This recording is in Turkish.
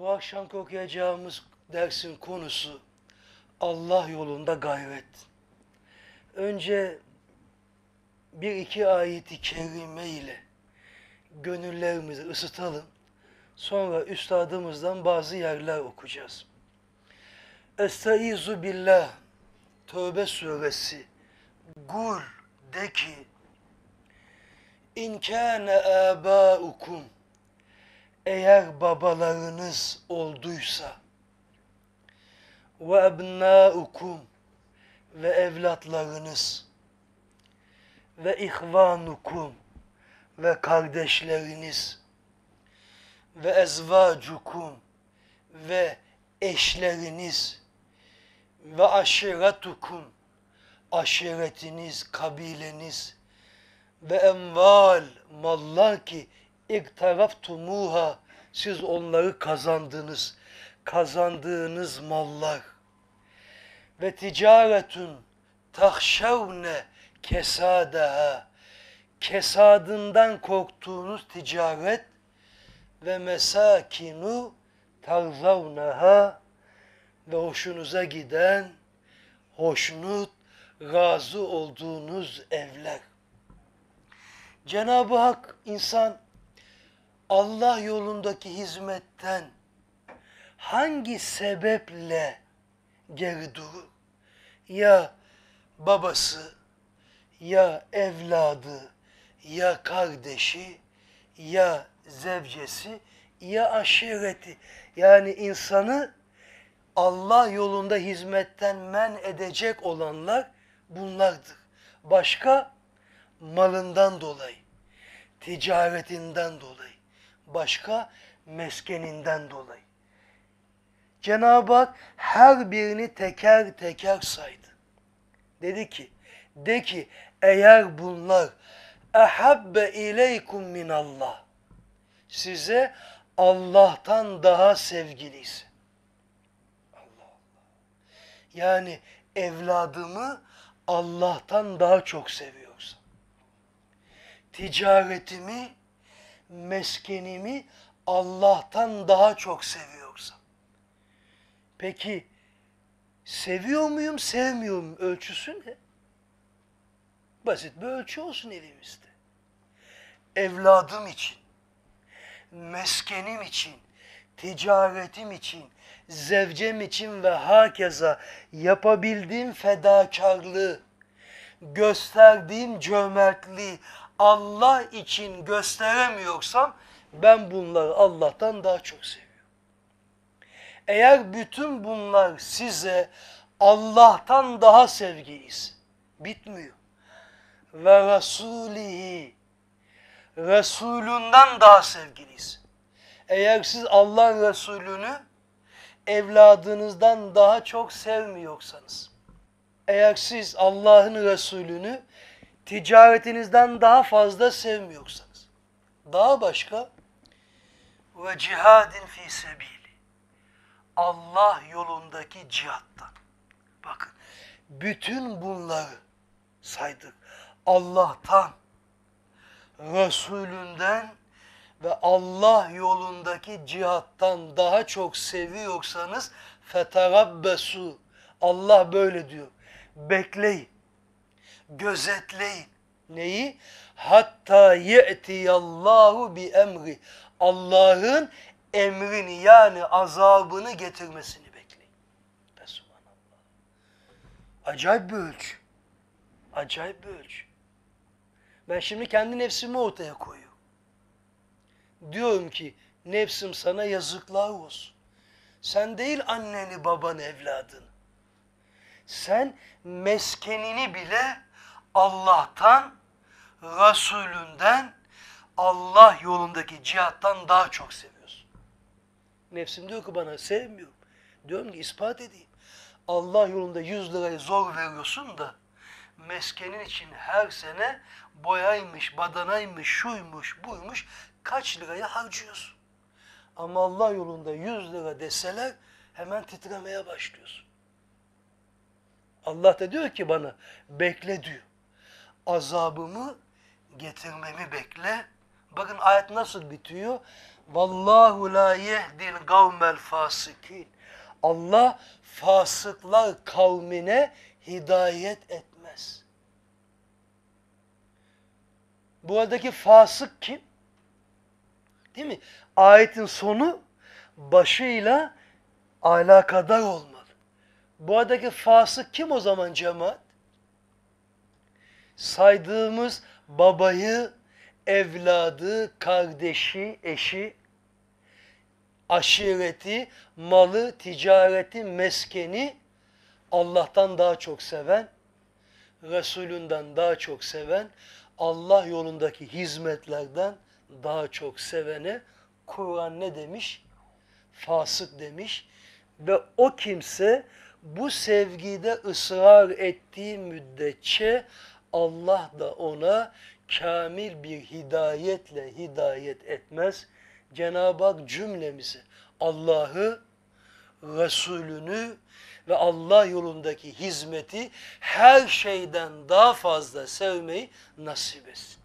Bu akşam okuyacağımız dersin konusu Allah yolunda gayret. Önce bir iki ayeti kerime ile gönüllerimizi ısıtalım. Sonra üstadımızdan bazı yerler okuyacağız. Estaizu billah Tövbe suresi Gul de ki İn kâne âbâukum eğer babalarınız olduysa ve ebnâukum ve evlatlarınız ve ihvanukum ve kardeşleriniz ve ezvacukum ve eşleriniz ve aşiretukum aşiretiniz, kabileniz ve emval mallar ki iktaraftumuha siz onları kazandınız. Kazandığınız mallar ve ticaretun tahşevne kesadaha kesadından korktuğunuz ticaret ve mesakinu tarzavnaha ve hoşunuza giden hoşnut, razı olduğunuz evler. Cenab-ı Hak insan Allah yolundaki hizmetten hangi sebeple geri durur? Ya babası, ya evladı, ya kardeşi, ya zevcesi, ya aşireti. Yani insanı Allah yolunda hizmetten men edecek olanlar bunlardır. Başka malından dolayı, ticaretinden dolayı, başka meskeninden dolayı. Cenab-ı Hak her birini teker teker saydı. Dedi ki, de ki eğer bunlar ehabbe ileykum minallah size Allah'tan daha sevgiliyse Allah Allah. Yani evladımı Allah'tan daha çok seviyorsa ticaretimi meskenimi Allah'tan daha çok seviyorsa peki seviyor muyum sevmiyor muyum ölçüsü ne? Basit bir ölçü olsun evimizde. Evladım için, meskenim için, ticaretim için, zevcem için ve hakeza yapabildiğim fedakarlığı, gösterdiğim cömertliği Allah için gösteremiyorsam ben bunları Allah'tan daha çok seviyorum. Eğer bütün bunlar size Allah'tan daha sevgiliyiz, bitmiyor. Ve Resulihi, Resulünden daha sevgiliyiz. Eğer siz Allah Resulünü evladınızdan daha çok sevmiyorsanız, eğer siz Allah'ın Resulünü ticaretinizden daha fazla sevmiyorsanız, daha başka ve cihadin fi sebili Allah yolundaki cihattan. Bakın bütün bunları saydık. Allah'tan, Resulünden ve Allah yolundaki cihattan daha çok seviyorsanız feterabbesu Allah böyle diyor. Bekleyin. Gözetleyin. Neyi? Hatta ye'tiyallahu bi emri. Allah'ın emrini yani azabını getirmesini bekleyin. Acayip bir ölçü. Acayip bir ölçü. Ben şimdi kendi nefsimi ortaya koyuyorum. Diyorum ki nefsim sana yazıklar olsun. Sen değil anneni, babanı, evladını. Sen meskenini bile Allah'tan, Resulünden, Allah yolundaki cihattan daha çok seviyorsun. Nefsim diyor ki bana sevmiyorum. Diyorum ki ispat edeyim. Allah yolunda 100 lirayı zor veriyorsun da meskenin için her sene boyaymış, badanaymış, şuymuş, buymuş kaç lirayı harcıyorsun. Ama Allah yolunda 100 lira deseler hemen titremeye başlıyorsun. Allah da diyor ki bana bekle diyor. Azabımı getirmemi bekle. Bakın ayet nasıl bitiyor? Vallahu la yehdil kavmel fasikin. Allah fasıklar kavmine hidayet etmez. Buradaki fasık kim? Değil mi? Ayetin sonu başıyla alakadar olmalı. Buradaki fasık kim o zaman cemaat? Saydığımız babayı, evladı, kardeşi, eşi, aşireti, malı, ticareti, meskeni Allah'tan daha çok seven, Resulünden daha çok seven, Allah yolundaki hizmetlerden daha çok sevene Kur'an ne demiş? Fasık demiş. Ve o kimse bu sevgide ısrar ettiği müddetçe Allah da ona kamil bir hidayetle hidayet etmez. Cenab-ı Hak cümlemizi Allah'ı, Resulünü ve Allah yolundaki hizmeti her şeyden daha fazla sevmeyi nasip etsin.